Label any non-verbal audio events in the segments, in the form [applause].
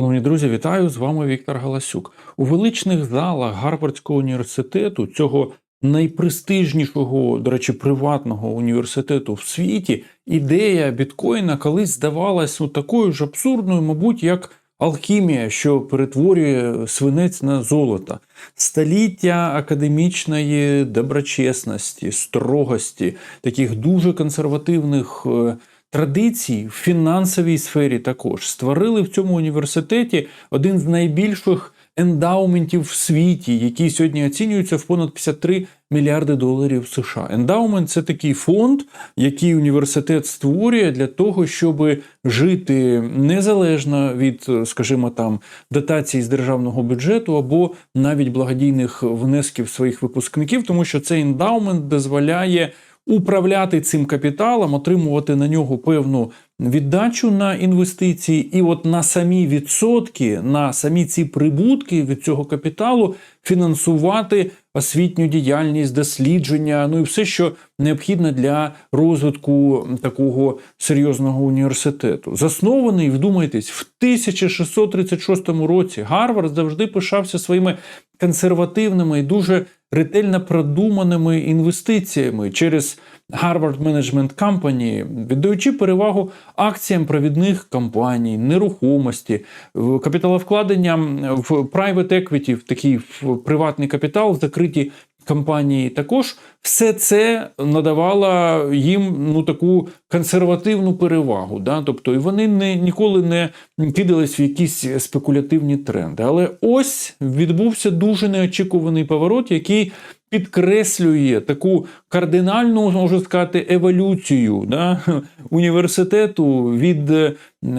Шановні друзі, вітаю з вами Віктор Галасюк. У величних залах Гарвардського університету, цього найпрестижнішого, до речі, приватного університету в світі, ідея біткоїна колись здавалась такою ж абсурдною, мабуть, як алхімія, що перетворює свинець на золото. Століття академічної доброчесності, строгості, таких дуже консервативних. Традицій в фінансовій сфері також створили в цьому університеті один з найбільших ендаументів в світі, який сьогодні оцінюється в понад 53 мільярди доларів США. Ендаумент це такий фонд, який університет створює для того, щоб жити незалежно від, скажімо, там дотацій з державного бюджету або навіть благодійних внесків своїх випускників, тому що цей ендаумент дозволяє управляти цим капіталом, отримувати на нього певну віддачу на інвестиції, і от на самі відсотки, на самі ці прибутки від цього капіталу фінансувати освітню діяльність, дослідження, ну і все, що необхідно для розвитку такого серйозного університету. Заснований, вдумайтесь, в 1636 році Гарвард завжди пишався своїми консервативними і дуже ретельно продуманими інвестиціями через Harvard Management Company, віддаючи перевагу акціям провідних компаній, нерухомості, капіталовкладенням в private equity, в такий в приватний капітал, в закриті компанії. Також все це надавало їм ну таку консервативну перевагу. Да? Тобто, і вони не ніколи не кидались в якісь спекулятивні тренди. Але ось відбувся дуже неочікуваний поворот, який підкреслює таку кардинальну, можу сказати, еволюцію да, [laughs] університету від, е,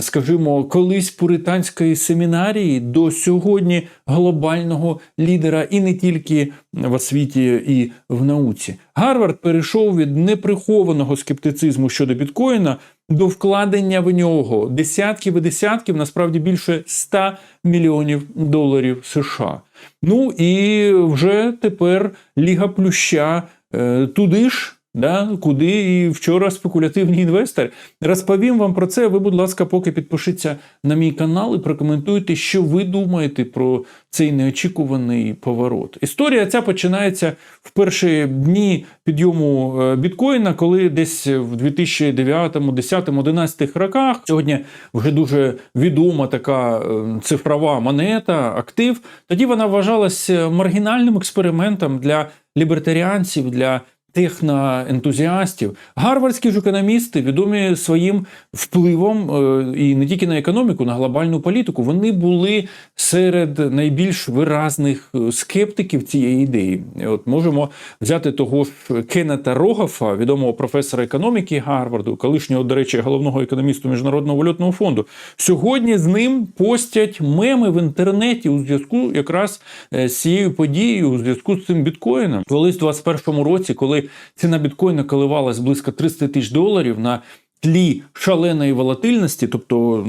скажімо, колись пуританської семінарії до сьогодні глобального лідера і не тільки в освіті і в науці. Гарвард перейшов від неприхованого скептицизму щодо біткоїна до вкладення в нього десятків і десятків, насправді більше 100 мільйонів доларів США. Ну і вже тепер Ліга Плюща е, туди ж. Да, куди і вчора спекулятивні інвестори. Розповім вам про це. Ви, будь ласка, поки підпишіться на мій канал і прокоментуйте, що ви думаєте про цей неочікуваний поворот. Історія ця починається в перші дні підйому е, біткоїна, коли десь в 2009, 10, 11 роках сьогодні вже дуже відома така е, цифрова монета, актив. Тоді вона вважалася маргінальним експериментом для лібертаріанців. для техноентузіастів. Гарвардські ж економісти відомі своїм впливом е, і не тільки на економіку, на глобальну політику. Вони були серед найбільш виразних е, скептиків цієї ідеї. От можемо взяти того ж Кеннета Рогафа, відомого професора економіки Гарварду, колишнього, до речі, головного економісту Міжнародного валютного фонду. Сьогодні з ним постять меми в інтернеті у зв'язку якраз е, з цією подією, у зв'язку з цим біткоїном. Колись в 21-му році, коли ціна біткоїна коливалась близько 300 тисяч доларів на тлі шаленої волатильності, тобто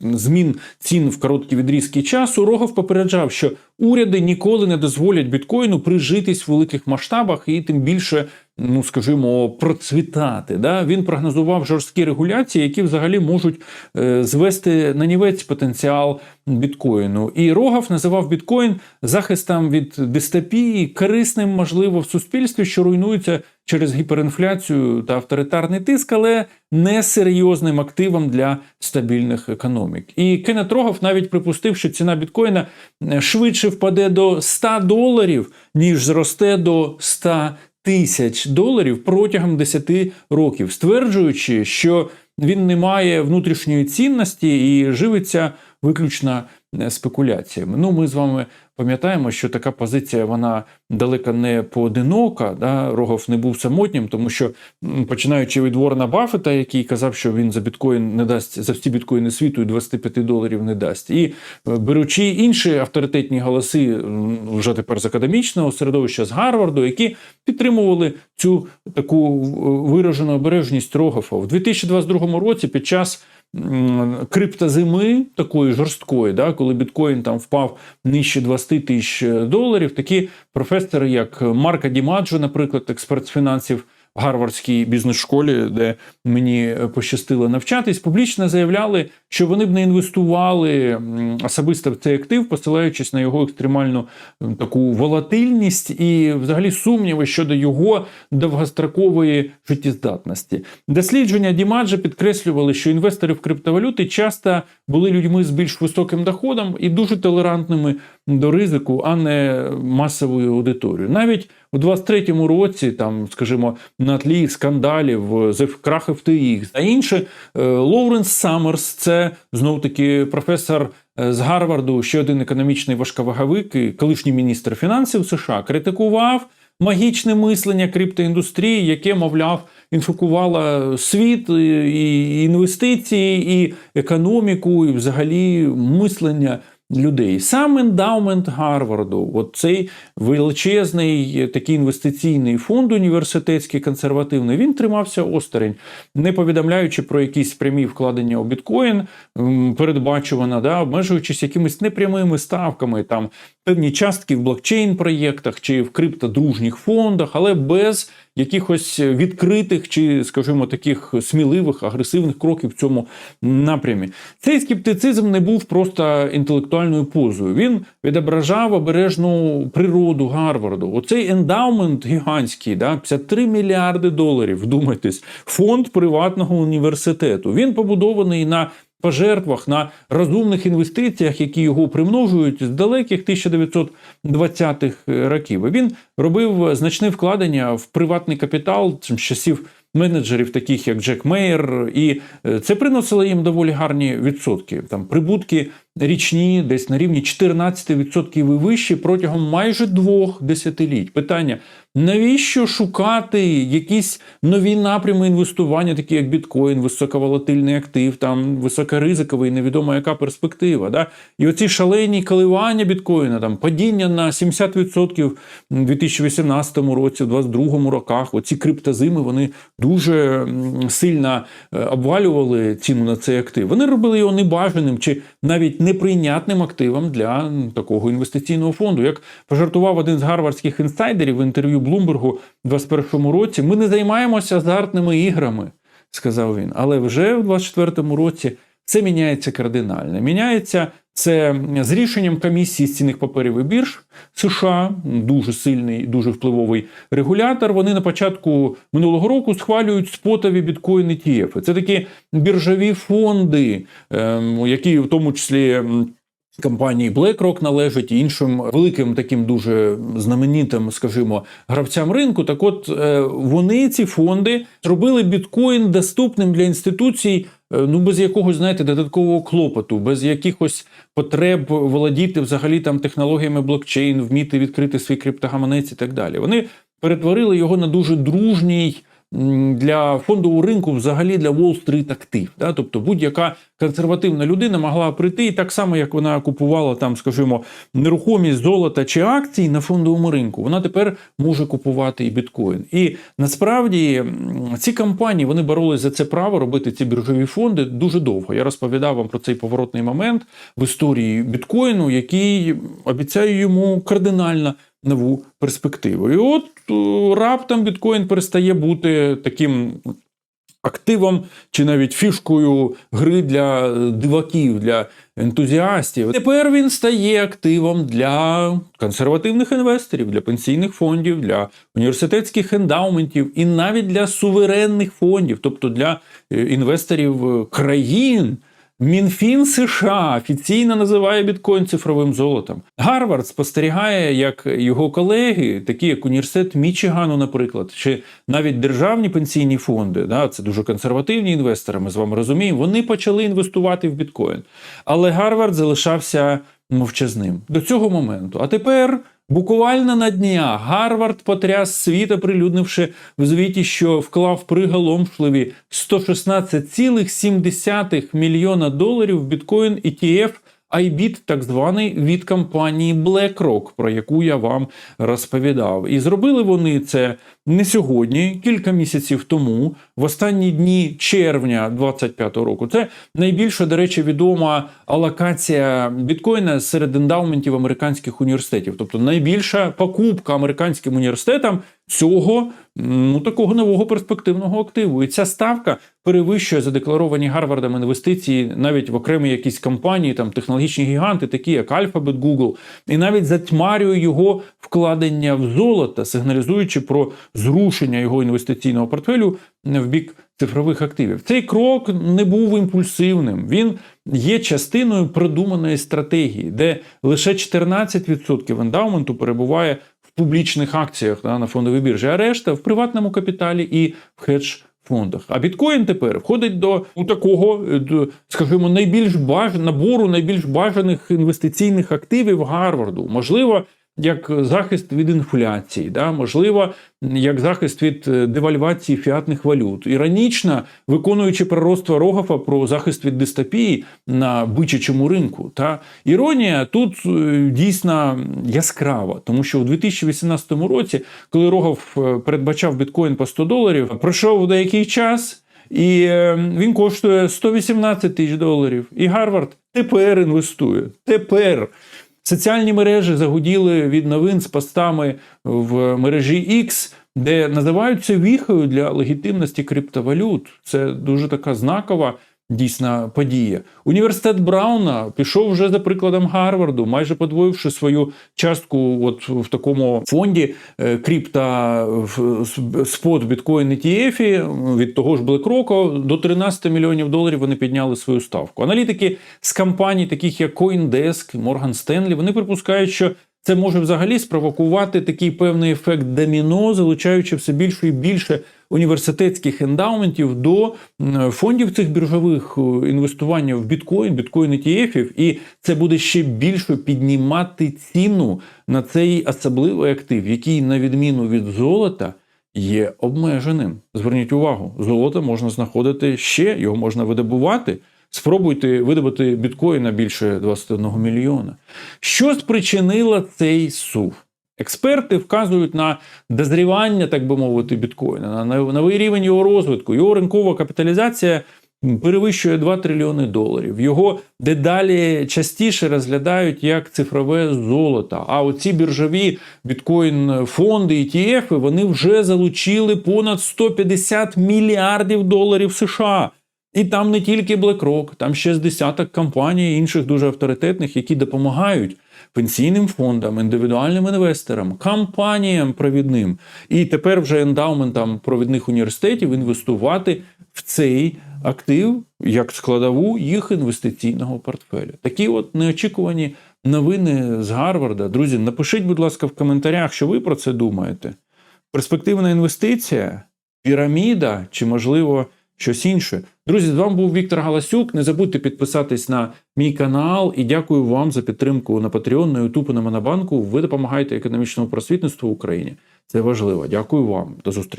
змін цін в короткі відрізки часу, Рогов попереджав, що уряди ніколи не дозволять біткоїну прижитись в великих масштабах і тим більше. Ну, скажімо, процвітати. Да? Він прогнозував жорсткі регуляції, які взагалі можуть е, звести на нівець потенціал біткоїну. І Рогав називав біткоін захистом від дистопії, корисним, можливо, в суспільстві, що руйнується через гіперінфляцію та авторитарний тиск, але не серйозним активом для стабільних економік. І Кеннет Рогов навіть припустив, що ціна біткоїна швидше впаде до 100 доларів, ніж зросте до 100 тисяч доларів протягом 10 років, стверджуючи, що він не має внутрішньої цінності і живиться виключно спекуляціями. Ну, ми з вами пам'ятаємо, що така позиція вона далеко не поодинока. Да? Рогов не був самотнім, тому що починаючи від Ворона Баффета, який казав, що він за біткоін не дасть за всі біткоїни світу і 25 доларів не дасть, і е, беручи інші авторитетні голоси вже тепер з академічного середовища з Гарварду, які підтримували цю таку виражену обережність Рогофа в 2022 році під час криптозими такої жорсткої, да, коли біткоін там впав нижче 20 тисяч доларів, такі професори, як Марка Дімаджо, наприклад, експерт з фінансів Гарвардській бізнес-школі, де мені пощастило навчатись, публічно заявляли, що вони б не інвестували особисто в цей актив, посилаючись на його екстремальну таку волатильність і взагалі сумніви щодо його довгострокової життєздатності. Дослідження Дімаджа підкреслювали, що інвестори в криптовалюти часто були людьми з більш високим доходом і дуже толерантними до ризику, а не масовою аудиторією. Навіть у 23-му році, там, скажімо, на тлі скандалів з крах FTX та інше, е, Лоуренс Саммерс, це знов таки професор е, з Гарварду, ще один економічний важковаговик, колишній міністр фінансів США, критикував магічне мислення криптоіндустрії, яке, мовляв, інфікувало світ і інвестиції, і економіку, і взагалі мислення людей. Сам ендаумент Гарварду, от цей величезний такий інвестиційний фонд університетський консервативний, він тримався осторонь, не повідомляючи про якісь прямі вкладення у біткоін, передбачувано, да, обмежуючись якимись непрямими ставками, там певні частки в блокчейн-проєктах чи в криптодружніх фондах, але без якихось відкритих чи, скажімо, таких сміливих, агресивних кроків в цьому напрямі. Цей скептицизм не був просто інтелектуальною позою. Він відображав обережну природу Гарварду. Оцей ендаумент гігантський, да, 53 мільярди доларів. Вдумайтесь, фонд приватного університету. Він побудований на пожертвах на розумних інвестиціях, які його примножують з далеких 1920-х років. Він робив значне вкладення в приватний капітал з часів менеджерів, таких як Джек Мейер, і е, це приносило їм доволі гарні відсотки. Там прибутки річні, десь на рівні 14% і вищі протягом майже двох десятиліть. Питання: навіщо шукати якісь нові напрями інвестування, такі як біткоін, високоволатильний актив, там високоризиковий, невідомо яка перспектива. Да? І оці шалені коливання біткоїна, там падіння на 70% у 2018 році, в 2022 роках, оці криптозими, вони дуже сильно е, обвалювали ціну на цей актив. Вони робили його небажаним чи навіть неприйнятним активом для такого інвестиційного фонду. Як пожартував один з гарвардських інсайдерів в інтерв'ю Блумбергу у 2021 році, ми не займаємося азартними іграми, сказав він. Але вже в 2024 році це міняється кардинально. Міняється це з рішенням комісії з цінних паперів і бірж США, дуже сильний, дуже впливовий регулятор. Вони на початку минулого року схвалюють спотові біткоїни ETF. Це такі біржові фонди, ем, які в тому числі. Компанії BlackRock належать і іншим великим таким дуже знаменитим, скажімо, гравцям ринку. Так, от е, вони ці фонди зробили біткоін доступним для інституцій, е, ну без якогось, знаєте, додаткового клопоту, без якихось потреб володіти взагалі там технологіями блокчейн, вміти відкрити свій криптогаманець і так далі. Вони перетворили його на дуже дружній. Для фондового ринку, взагалі для Street актив, да? тобто будь-яка консервативна людина могла прийти і так само, як вона купувала там, скажімо, нерухомість, золота чи акції на фондовому ринку, вона тепер може купувати і біткоін. І насправді ці компанії вони боролись за це право робити ці біржові фонди дуже довго. Я розповідав вам про цей поворотний момент в історії біткоїну, який обіцяє йому кардинально нову перспективу. І от е, раптом біткоін перестає бути таким активом чи навіть фішкою гри для е, диваків, для ентузіастів. Тепер він стає активом для консервативних інвесторів, для пенсійних фондів, для університетських ендаументів і навіть для суверенних фондів, тобто для е, інвесторів країн. Мінфін США офіційно називає біткоін цифровим золотом. Гарвард спостерігає, як його колеги, такі як університет Мічигану, наприклад, чи навіть державні пенсійні фонди, да, це дуже консервативні інвестори. Ми з вами розуміємо, вони почали інвестувати в біткоін. Але Гарвард залишався мовчазним до цього моменту. А тепер. Буквально на днях Гарвард потряс світ, оприлюднивши в звіті, що вклав приголомшливі 116,7 мільйона доларів в біткоін ETF IBIT, так званий від компанії BlackRock, про яку я вам розповідав. І зробили вони це не сьогодні, кілька місяців тому, в останні дні червня 2025 року. Це найбільша, до речі, відома алокація біткоїна серед ендаументів американських університетів. Тобто найбільша покупка американським університетам цього ну такого нового перспективного активу. І ця ставка перевищує задекларовані Гарвардом інвестиції навіть в окремі якісь компанії, там технологічні гіганти, такі як Alphabet, Google, і навіть затьмарює його вкладення в золото, сигналізуючи про зрушення його інвестиційного портфелю в бік цифрових активів. Цей крок не був імпульсивним. Він є частиною продуманої стратегії, де лише 14% ендаументу перебуває в публічних акціях да, на фондовій біржі, а решта в приватному капіталі і в хедж. Фондах. А біткоін тепер входить до у такого, е, до, скажімо, найбільш баж... набору найбільш бажаних інвестиційних активів Гарварду. Можливо, як захист від інфляції, да? можливо, як захист від е, девальвації фіатних валют. Іронічно, виконуючи пророцтво Рогофа про захист від дистопії на бичачому ринку. Та іронія тут е, дійсно яскрава, тому що у 2018 році, коли Рогов е, передбачав біткоін по 100 доларів, пройшов деякий час. І він коштує 118 тисяч доларів. І Гарвард тепер інвестує. Тепер Соціальні мережі загуділи від новин з постами в мережі X, де називаються віхою для легітимності криптовалют. Це дуже така знакова. Дійсна подія. Університет Брауна пішов вже за прикладом Гарварду, майже подвоївши свою частку от в такому фонді е, крипта спот біткоін ETF від того ж BlackRock до 13 мільйонів доларів вони підняли свою ставку. Аналітики з компаній, таких як CoinDesk, Morgan Stanley, вони припускають, що це може взагалі спровокувати такий певний ефект доміно, залучаючи все більше і більше університетських ендаументів до фондів цих біржових е, інвестування в біткоін, біткоін ETF, і це буде ще більше піднімати ціну на цей особливий актив, який, на відміну від золота, є обмеженим. Зверніть увагу, золото можна знаходити ще, його можна видобувати. Спробуйте видобути біткоін на більше 21 мільйона. Що спричинило цей сув? Експерти вказують на дозрівання, так би мовити, біткоїна, на новий рівень його розвитку. Його ринкова капіталізація перевищує 2 трильйони доларів. Його дедалі частіше розглядають як цифрове золото. А оці біржові біткоін-фонди, ETF, вони вже залучили понад 150 мільярдів доларів США. І там не тільки BlackRock, там ще з десяток компаній, інших дуже авторитетних, які допомагають пенсійним фондам, індивідуальним інвесторам, компаніям провідним і тепер вже ендаументам провідних університетів інвестувати в цей актив як складову їх інвестиційного портфеля. Такі от неочікувані новини з Гарварда. Друзі, напишіть, будь ласка, в коментарях, що ви про це думаєте. Перспективна інвестиція, піраміда чи, можливо, щось інше. Друзі, з вами був Віктор Галасюк. Не забудьте підписатись на мій канал і дякую вам за підтримку на Patreon, на YouTube, на Монобанку. Ви допомагаєте економічному просвітництву в Україні. Це важливо. Дякую вам. До зустрічі.